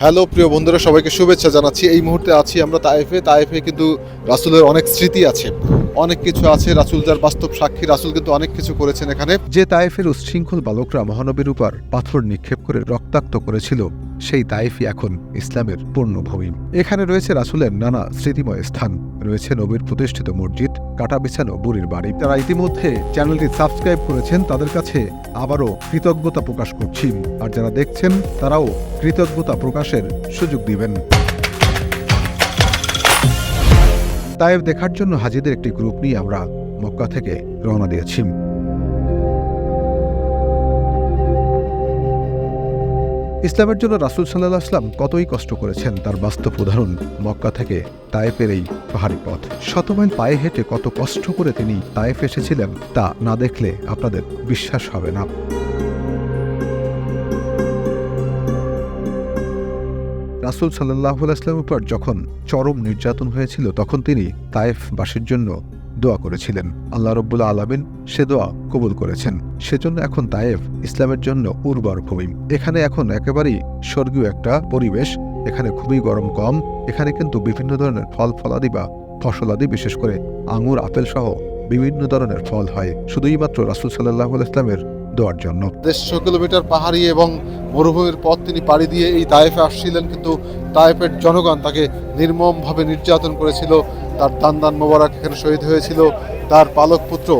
Hello, প্রিয় বন্ধুরা, সবাইকে শুভেচ্ছা জানাচ্ছি। এই মুহূর্তে আছি আমরা তাইফে তাইফে কিন্তু রাসুলের অনেক স্মৃতি আছে। অনেক কিছু আছে, রাসুল যার বাস্তব সাক্ষী, রাসুল কিন্তু অনেক কিছু করেছেন এখানে। যে তাইফের উচ্ছৃঙ্খল বালকরা মহানবীর উপর পাথর নিক্ষেপ করে রক্তাক্ত করেছিল। সেই তায়েফই এখন ইসলামের পূর্ণভূমি। এখানে রয়েছে রাসুলের নানা স্মৃতিময় স্থান। রয়েছে নবীর প্রতিষ্ঠিত মসজিদ, কাটা বিছানো বুড়ির বাড়ি। তারা ইতিমধ্যে চ্যানেলটি সাবস্ক্রাইব করেছেন, তাদের কাছে আবারও কৃতজ্ঞতা প্রকাশ করছি। আর যারা দেখছেন, তারাও কৃতজ্ঞতা প্রকাশের সুযোগ দিবেন। তায়েফ দেখার জন্য হাজিদের একটি গ্রুপ নিয়ে আমরা মক্কা থেকে রওনা দিয়েছি। ইসলামের জন্য রাসুল সাল্লাহ আসলাম কতই কষ্ট করেছেন তার বাস্তব উদাহরণ মক্কা থেকে তায়েফের এই পাহাড়ি পথ। শত মাইল পায়ে হেঁটে কত কষ্ট করে তিনি তায়েফ এসেছিলেন তা না দেখলে আপনাদের বিশ্বাস হবে না। রাসুল সাল্লাহ আসলামের উপর যখন চরম নির্যাতন হয়েছিল, তখন তিনি তায়েফবাসীর জন্য দোয়া করেছিলেন। আল্লাহ রব্বুল্লা আলমিন সে দোয়া কবুল করেছেন। সেজন্য এখন তায়েফ ইসলামের জন্য উর্বর ভূমি। এখানে এখন একেবারেই স্বর্গীয় একটা পরিবেশ। এখানে খুবই গরম, কম। এখানে কিন্তু বিভিন্ন ধরনের ফল, ফলাদি বা ফসলাদি, বিশেষ করে আঙুর, আপেল সহ বিভিন্ন ধরনের ফল হয়। শুধুই মাত্র রাসুল সাল্লাহ ইসলামের দোয়ার জন্য। দেড়শো কিলোমিটার পাহাড়ি এবং মরুভূমির পথ তিনি পাড়ি দিয়ে এই তায়েফে আসছিলেন। কিন্তু তায়েফের জনগণ তাকে নির্মমভাবে নির্যাতন করেছিল। তার দান দান মোবারক এখানে শহীদ হয়েছিল তার পালক পুত্র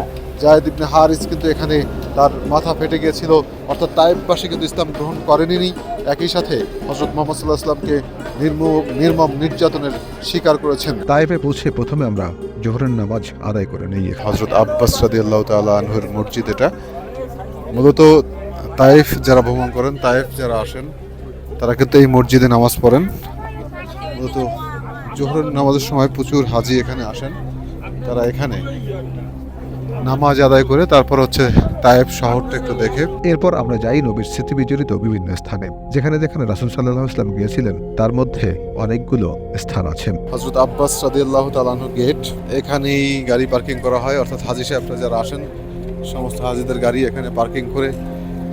জায়দ ইবনে হারিস কিন্তু এখানে তার মাথা ফেটে গিয়েছিল। অর্থাৎ তায়েফবাসী কিন্তু ইসলাম গ্রহণ করেনি একই সাথে হজরত মোহাম্মদ সাল্লাহ ইসলামকে নির্মম নির্মম নির্যাতনের শিকার করেছেন। তাইফে পৌঁছে প্রথমে আমরা জোহরের নামাজ আদায় করে নিই। হজরত আব্বাস রাদি আল্লাহ তাল্লাহ আনহুর মসজিদ এটা। মূলত তায়েফ যারা ভ্রমণ করেন তায়েফ যারা আসেন তারা কিন্তু এই মসজিদে নামাজ পড়েন। মূলত জোহরের নামাজের সময় প্রচুর হাজি এখানে আসেন। তারা এখানে নামাজ আদায় করে তারপর হচ্ছে তায়েব শহরটা একটু দেখে। এরপর আমরা যাই নবীর স্মৃতি বিজড়িত বিভিন্ন স্থানে যেখানে যেখানে রাসুল সাল্লাহ ইসলাম গিয়েছিলেন তার মধ্যে অনেকগুলো স্থান আছে। হজরত আব্বাস রাদি আল্লাহ তালানহ গেট এখানেই গাড়ি পার্কিং করা হয়। অর্থাৎ হাজি সাহেবরা যারা আসেন সমস্ত হাজিদের গাড়ি এখানে পার্কিং করে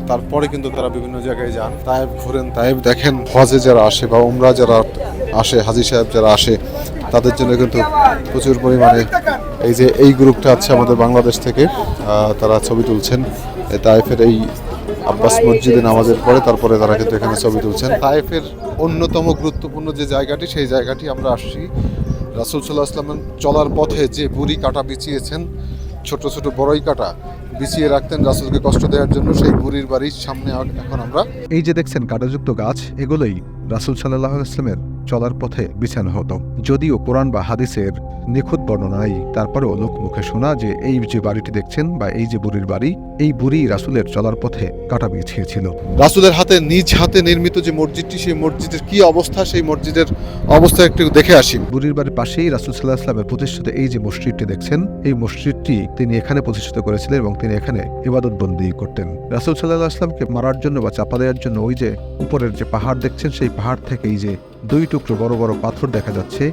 তারপরে কিন্তু তারা বিভিন্ন জায়গায় যান। তায়েব ঘুরেন তায়েব দেখেন। হজে যারা আসে বা উমরা যারা আসে, হাজি সাহেব যারা আসে, তাদের জন্য কিন্তু প্রচুর পরিমাণে এই যে এই গ্রুপটা আছে আমাদের বাংলাদেশ থেকে তারা ছবি তুলছেন। এই তায়েফের এই আব্বাস মসজিদে নামাজের পরে তারপরে তারা কিন্তু এখানে ছবি তুলছেন। তায়েফের অন্যতম গুরুত্বপূর্ণ যে জায়গাটি, সেই জায়গাটি আমরা আসছি। রাসুল সাল্লাহ আসলামের চলার পথে যে বুড়ি কাটা বিছিয়েছেন, ছোট ছোট বড়ই কাটা বিছিয়ে রাখতেন রাসুলকে কষ্ট দেওয়ার জন্য, সেই বুড়ির বাড়ির সামনে এখন আমরা এই যে দেখছেন কাঁটাযুক্ত গাছ, এগুলোই রাসুল সাল্লাহ ইসলামের চলার পথে বিছানো হতো। যদিও কোরআন বা হাদিসের নিখুঁত বর্ণনা নাই তারপরেও লোকমুখে শোনা যে এই যে বাড়িটি দেখছেন বা এই যে বুড়ির বাড়ি এই বুড়ি রাসুলের চলার পথে কাটা বিছিয়েছিল। রাসুলের হাতে নিজ হাতে নির্মিত যে মসজিদটি সেই মসজিদের কি অবস্থা সেই মসজিদের অবস্থা একটু দেখে আসি। বুড়ির বাড়ির পাশেই রাসুল সাল্লাহ ইসলামের প্রতিষ্ঠিত এই যে মসজিদটি দেখছেন এই মসজিদটি তিনি এখানে প্রতিষ্ঠিত করেছিলেন এবং তিনি এখানে ইবাদত বন্দি করতেন। রাসুল সাল্লাহ আসলামকে মারার জন্য বা চাপা দেওয়ার জন্য ওই যে উপরের যে পাহাড় দেখছেন সেই পাহাড় থেকে এই যে দুই টুকরো বড় বড় পাথর দেখা যাচ্ছে।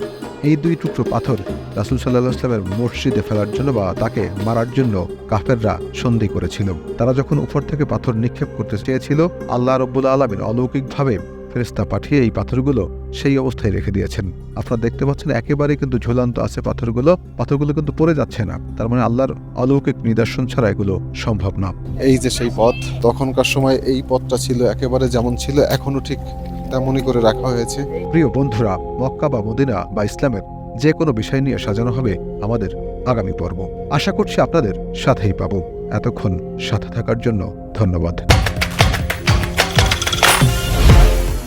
এই দুই টুকরো পাথর রাসুল সাল্লাহ আসলামের মসজিদে ফেলার জন্য বা তাকে মারার জন্য কাফেররা সন্ধি করেছিল। তারা যখন উপর থেকে পাথর নিক্ষেপ করতে চেয়েছিল, আল্লাহ রব্বুল আলমিন অলৌকিকভাবে ফেরেস্তা পাঠিয়ে এই পাথরগুলো সেই অবস্থায় রেখে দিয়েছেন। আপনারা দেখতে পাচ্ছেন একেবারে কিন্তু ঝুলান্ত আছে পাথরগুলো। পাথরগুলো কিন্তু পড়ে যাচ্ছে না। তার মানে আল্লাহর অলৌকিক নিদর্শন ছাড়া এগুলো সম্ভব না। এই যে সেই পথ, তখনকার সময় এই পথটা ছিল একেবারে যেমন ছিল, এখনও ঠিক তেমনই করে রাখা হয়েছে। প্রিয় বন্ধুরা, মক্কা বা মদিনা বা ইসলামের যে কোনো বিষয় নিয়ে সাজানো হবে আমাদের আগামী পর্ব। আশা করছি আপনাদের সাথেই পাব। এতক্ষণ সাথে থাকার জন্য ধন্যবাদ।